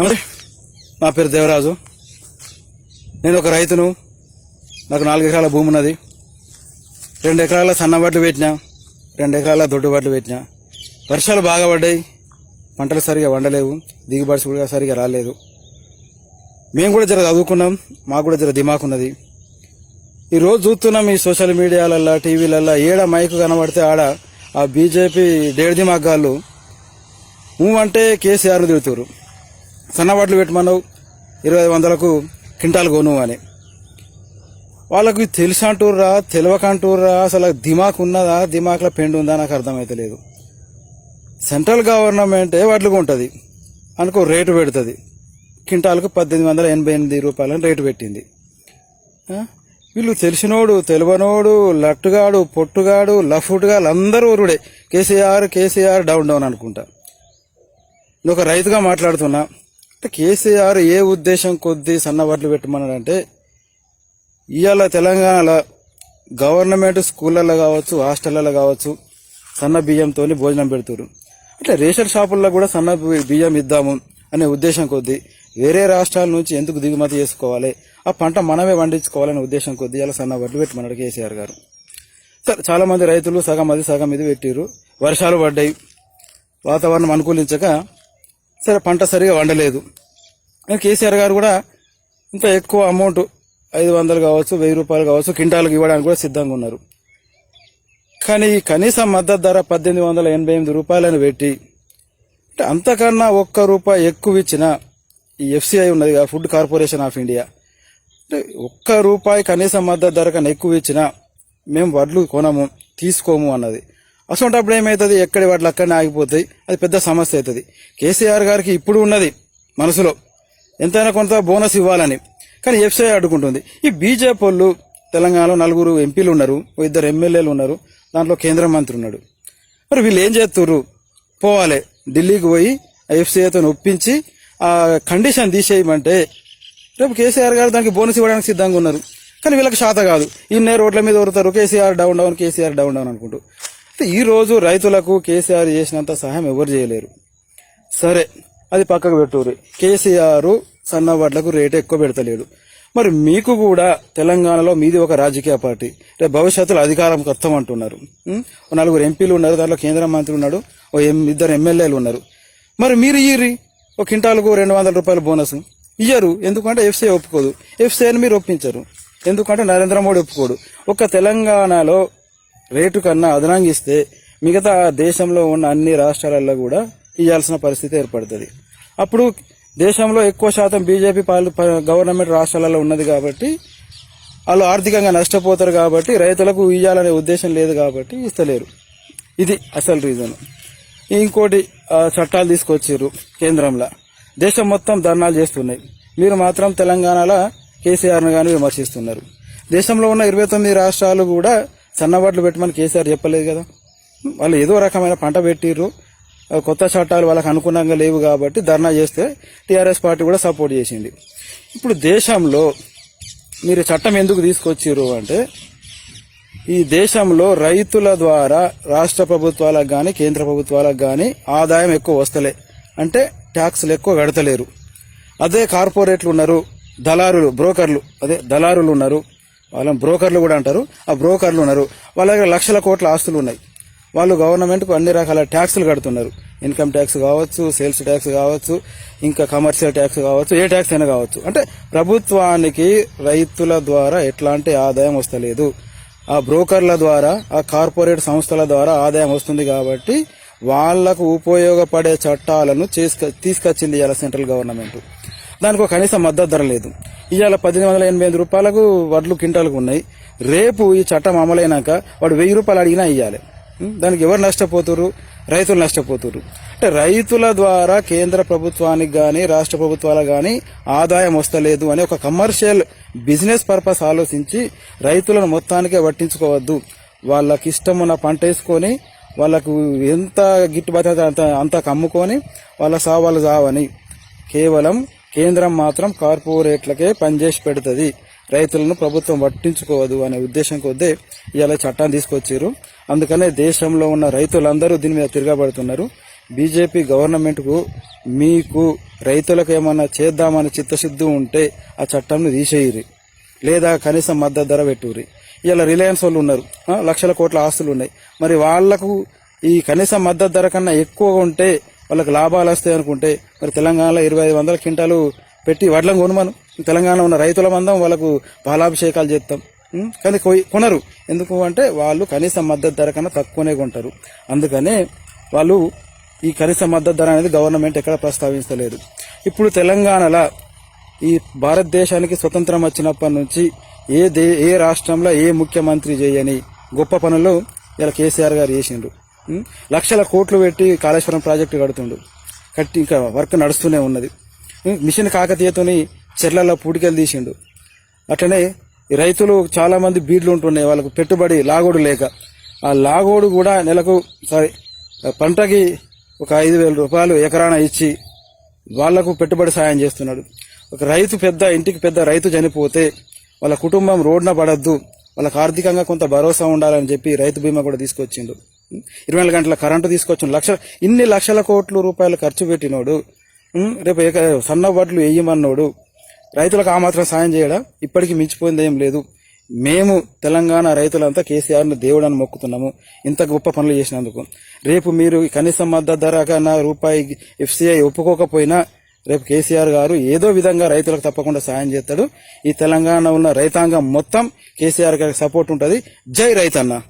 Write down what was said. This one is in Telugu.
నమస్తే. నా పేరు దేవరాజు. నేను ఒక రైతును. నాకు నాలుగు ఎకరాల భూమి ఉన్నది. రెండు ఎకరాల సన్నబట్లు పెట్టినా రెండు ఎకరాల దొడ్డుబట్లు పెట్టినా వర్షాలు బాగా పడ్డాయి. పంటలు సరిగా వండలేవు దిగుబడి కూడా సరిగా రాలేదు. మేము కూడా జర చదువుకున్నాం. మాకు కూడా జర దిమాకున్నది ఈరోజు చూస్తున్నాం ఈ సోషల్ మీడియాలల్లో టీవీలల్లో. ఏడ మైక్ కనబడితే ఆడ ఆ బీజేపీ డేడ్ దిమాగాళ్ళు ఊ అంటే కేసీఆర్ తిడుతురు సన్నవాట్లు పెట్టమన్నావు ఇరవై ఐదు వందలకు క్వింటాల్ కొను అని. వాళ్ళకి తెలిసి అంటుర్రా తెలియకంటుర్రా అసలు దిమాక్ ఉన్నదా దిమాక్లో పెండు ఉందా నాకు అర్థమైతలేదు సెంట్రల్ గవర్నమెంటే వడ్లు ఉంటుంది అనుకో రేటు పెడుతుంది. క్వింటాల్కు పద్దెనిమిది వందల ఎనభై ఎనిమిది రూపాయలని రేటు పెట్టింది. వీళ్ళు తెలిసినోడు తెలివనోడు లట్టుగాడు పొట్టుగాడు లఫుట్గాడు అందరూ ఊరుడే. కేసీఆర్ కేసీఆర్ డౌన్ డౌన్ అనుకుంటా. ఒక రైతుగా మాట్లాడుతున్నా కేసీఆర్ ఏ ఉద్దేశం కొద్దీ సన్నబట్లు పెట్టమన్నాడంటే ఇవాళ తెలంగాణలో గవర్నమెంట్ స్కూళ్ళల్లో కావచ్చు హాస్టళ్ళలో కావచ్చు సన్న బియ్యంతో భోజనం పెడుతురు అంటే రేషన్ షాపుల్లో కూడా సన్న బియ్యం ఇద్దాము అనే ఉద్దేశం కొద్దీ వేరే రాష్ట్రాల నుంచి ఎందుకు దిగుమతి చేసుకోవాలి ఆ పంట మనమే పండించుకోవాలనే ఉద్దేశం కొద్దీ ఇలా సన్న వడ్లు పెట్టమన్నాడు కేసీఆర్ గారు. సరే చాలా మంది రైతులు సగం అది సగం ఇది పెట్టిరు వర్షాలు పడ్డాయి. వాతావరణం అనుకూలించక సరే పంట సరిగా వండలేదు. కేసీఆర్ గారు కూడా ఇంకా ఎక్కువ అమౌంట్ ఐదు వందలు కావచ్చు వెయ్యి రూపాయలు కావచ్చు క్వింటాల్కి ఇవ్వడానికి కూడా సిద్ధంగా ఉన్నారు. కానీ ఈ కనీస మద్దతు ధర పద్దెనిమిది వందల ఎనభై ఎనిమిది రూపాయలను పెట్టి అంటే అంతకన్నా ఒక్క రూపాయి ఎక్కువ ఇచ్చిన ఈ ఎఫ్సిఐ ఉన్నది కదా ఫుడ్ కార్పొరేషన్ ఆఫ్ ఇండియా. అంటే ఒక్క రూపాయి కనీస మద్దతు ధర కన్నా ఎక్కువ ఇచ్చినా మేము వడ్లు కొనము తీసుకోము అన్నది. అసలు ఏమవుతుంది ఎక్కడి వాటిలో అక్కడనే ఆగిపోతాయి అది పెద్ద సమస్య అవుతుంది. కేసీఆర్ గారికి ఇప్పుడు ఉన్నది మనసులో. ఎంతైనా కొంత బోనస్ ఇవ్వాలని. కానీ ఎఫ్సిఐ అడ్డుకుంటుంది. ఈ బీజేపీ వాళ్ళు తెలంగాణలో నలుగురు ఎంపీలు ఉన్నారు. ఓ ఇద్దరు ఎమ్మెల్యేలు ఉన్నారు. దాంట్లో కేంద్ర మంత్రి ఉన్నాడు. మరి వీళ్ళు ఏం చేస్తుర్రు? పోవాలి. ఢిల్లీకి పోయి ఎఫ్సీఐతో ఒప్పించి ఆ కండిషన్ తీసేయమంటే రేపు కేసీఆర్ గారు దానికి బోనస్ ఇవ్వడానికి సిద్ధంగా ఉన్నారు. కానీ వీళ్ళకి శాత కాదు. ఇన్నే రోడ్ల మీద కొడతారు KCR down down KCR down down అనుకుంటూ. ఈరోజు ఈ రోజు రైతులకు కేసీఆర్ చేసినంత సహాయం ఎవరు చేయలేరు. సరే అది పక్కకు పెట్టుర్రి. కేసీఆర్ సన్నవాట్లకు రేటు ఎక్కువ పెడతలేడు. మరి మీకు కూడా తెలంగాణలో మీది ఒక రాజకీయ పార్టీ. రేపు భవిష్యత్తులో అధికారం కష్టం అంటున్నారు. నలుగురు ఎంపీలు ఉన్నారు దాంట్లో కేంద్ర మంత్రి ఉన్నాడు ఓ ఇద్దరు ఎమ్మెల్యేలు ఉన్నారు. మరి మీరు ఇయ్యి ఒక కింటాలకు రెండు వందల రూపాయల బోనస్. ఇయ్యరు. ఎందుకంటే ఎఫ్సీఐ ఒప్పుకోదు. ఎఫ్సీఐని మీరు ఒప్పించరు. ఎందుకంటే నరేంద్ర మోడీ ఒప్పుకోడు. ఒక్క తెలంగాణలో రేటు కన్నా అదనంగా ఇస్తే మిగతా దేశంలో ఉన్న అన్ని రాష్ట్రాలలో కూడా ఇవ్వాల్సిన పరిస్థితి ఏర్పడుతుంది. అప్పుడు దేశంలో ఎక్కువ శాతం బీజేపీ పాలు గవర్నమెంట్ రాష్ట్రాలలో ఉన్నది కాబట్టి వాళ్ళు ఆర్థికంగా నష్టపోతారు కాబట్టి రైతులకు ఇవ్వాలనే ఉద్దేశం లేదు కాబట్టి ఇస్తలేరు. ఇది అసలు రీజన్. ఇంకోటి చట్టాలు తీసుకొచ్చారు కేంద్రంలో. దేశం మొత్తం ధర్నాలు చేస్తున్నాయి. మీరు మాత్రం తెలంగాణలో కేసీఆర్ను కానీ విమర్శిస్తున్నారు. దేశంలో ఉన్న ఇరవై తొమ్మిది రాష్ట్రాలు కూడా సన్నబట్లు పెట్టమని కేసీఆర్ చెప్పలేదు కదా. వాళ్ళు ఏదో రకమైన పంట పెట్టిర్రు. కొత్త చట్టాలు వాళ్ళకి అనుగుణంగా లేవు కాబట్టి ధర్నా చేస్తే టీఆర్ఎస్ పార్టీ కూడా సపోర్ట్ చేసింది. ఇప్పుడు దేశంలో మీరు చట్టం ఎందుకు తీసుకొచ్చిర్రు అంటే ఈ దేశంలో రైతుల ద్వారా రాష్ట్ర ప్రభుత్వాలకు కానీ కేంద్ర ప్రభుత్వాలకు కానీ ఆదాయం ఎక్కువ వస్తలే. అంటే ట్యాక్స్లు ఎక్కువ పెడతలేరు అదే కార్పొరేట్లు ఉన్నారు దళారులు బ్రోకర్లు అదే దళారులు ఉన్నారు. వాళ్ళని బ్రోకర్లు కూడా అంటారు. ఆ బ్రోకర్లు ఉన్నారు. వాళ్ళ దగ్గర లక్షల కోట్ల ఆస్తులు ఉన్నాయి. వాళ్ళు గవర్నమెంట్కు అన్ని రకాల ట్యాక్సులు కడుతున్నారు. ఇన్కమ్ ట్యాక్స్ కావచ్చు సేల్స్ ట్యాక్స్ కావచ్చు ఇంకా కమర్షియల్ ట్యాక్స్ కావచ్చు ఏ ట్యాక్స్ అయినా కావచ్చు. అంటే ప్రభుత్వానికి రైతుల ద్వారా ఎట్లాంటి ఆదాయం వస్తలేదు. ఆ బ్రోకర్ల ద్వారా ఆ కార్పొరేట్ సంస్థల ద్వారా ఆదాయం వస్తుంది కాబట్టి వాళ్ళకు ఉపయోగపడే చట్టాలను తీసుకొచ్చింది ఇలా సెంట్రల్ గవర్నమెంట్. దానికి కనీస మద్దతు ధర లేదు. ఇవాళ పద్దెనిమిది వందల ఎనభై ఐదు రూపాయలకు వడ్లు కింటాలకు ఉన్నాయి. రేపు ఈ చట్టం అమలైనాక వాడు వెయ్యి రూపాయలు అడిగినా ఇవ్వాలి దానికి ఎవరు నష్టపోతురు? రైతులు నష్టపోతురు. అంటే రైతుల ద్వారా కేంద్ర ప్రభుత్వానికి కానీ రాష్ట్ర ప్రభుత్వాలకు కానీ ఆదాయం వస్తలేదు అని ఒక కమర్షియల్ బిజినెస్ పర్పస్ ఆలోచించి రైతులను మొత్తానికే పట్టించుకోవద్దు. వాళ్ళకి ఇష్టం ఉన్న పంట వేసుకొని వాళ్ళకు ఎంత గిట్టుబాటు అయితే అంత అంత కమ్ముకొని వాళ్ళ సావాలు సావని కేవలం కేంద్రం మాత్రం కార్పొరేట్లకే పనిచేసి పెడుతుంది. రైతులను ప్రభుత్వం పట్టించుకోవద్దు అనే ఉద్దేశం కొద్దే ఇవాళ చట్టాన్ని తీసుకొచ్చారు. అందుకనే దేశంలో ఉన్న రైతులందరూ దీని మీద తిరగబడుతున్నారు. బీజేపీ గవర్నమెంట్కు మీకు రైతులకు ఏమన్నా చేద్దామని చిత్తశుద్ధి ఉంటే ఆ చట్టంను తీసేయరు లేదా కనీసం మద్దతు ధర పెట్టుర్రి. ఇలా రిలయన్స్ వాళ్ళు ఉన్నారు. లక్షల కోట్ల ఆస్తులు ఉన్నాయి. మరి వాళ్ళకు ఈ కనీస మద్దతు ధర కన్నా ఎక్కువ ఉంటే వాళ్ళకి లాభాలు వస్తాయి అనుకుంటే మరి తెలంగాణలో ఇరవై ఐదు వందల క్వింటాలు పెట్టి వడ్లను కొనమను. తెలంగాణ ఉన్న రైతుల మందం వాళ్ళకు పాలాభిషేకాలు చేస్తాం. కానీ కొయ్- కొనరు. ఎందుకు అంటే వాళ్ళు కనీస మద్దతు ధర కన్నా తక్కువనే కొంటారు. అందుకనే వాళ్ళు ఈ కనీస మద్దతు ధర అనేది గవర్నమెంట్ ఎక్కడ ప్రస్తావించలేదు. ఇప్పుడు తెలంగాణలో ఈ భారతదేశానికి స్వతంత్రం వచ్చినప్పటి నుంచి ఏ దే ఏ రాష్ట్రంలో ఏ ముఖ్యమంత్రి చేయని గొప్ప పనులు ఇలా కేసీఆర్ గారు చేసిండ్రు. లక్షల కోట్లు పెట్టి కాళేశ్వరం ప్రాజెక్టు కడుతుండు. కట్టి ఇంకా వర్క్ నడుస్తూనే ఉన్నది. మిషన్ కాకతీయతోని చెర్లలో పూటికెళ్ళి తీసిండు. అట్లనే ఈ రైతులు చాలామంది బీడ్లు ఉంటున్నాయి. వాళ్ళకు పెట్టుబడి లాగోడు లేక. ఆ లాగోడు కూడా నెలకు సారీ పంటకి ఒక ఐదు వేల రూపాయలు ఎకరాన ఇచ్చి వాళ్ళకు పెట్టుబడి సాయం చేస్తున్నాడు. ఒక రైతు పెద్ద ఇంటికి పెద్ద రైతు చనిపోతే వాళ్ళ కుటుంబం రోడ్న పడద్దు. వాళ్ళకి ఆర్థికంగా కొంత భరోసా ఉండాలని చెప్పి రైతు బీమా కూడా తీసుకొచ్చిండు. ఇరవై నాలుగు గంటల కరెంటు తీసుకొచ్చిన లక్ష ఇన్ని లక్షల కోట్ల రూపాయలు ఖర్చు పెట్టినోడు రేపు సన్న వడ్లు వేయమన్నోడు రైతులకు ఆ మాత్రం సాయం చేయడం? ఇప్పటికీ మించిపోయింది ఏం లేదు. మేము తెలంగాణ రైతులంతా కేసీఆర్ను దేవుడని మొక్కుతున్నాము. ఇంత గొప్ప పనులు చేసినందుకు. రేపు మీరు కనీసం మద్దతు ధర కన్నా రూపాయి ఎఫ్సీఐ ఒప్పుకోకపోయినా రేపు కేసీఆర్ గారు ఏదో విధంగా రైతులకు తప్పకుండా సాయం చేస్తాడు. ఈ తెలంగాణ ఉన్న రైతాంగం మొత్తం కేసీఆర్ గారికి సపోర్ట్ ఉంటుంది. జై రైతన్న.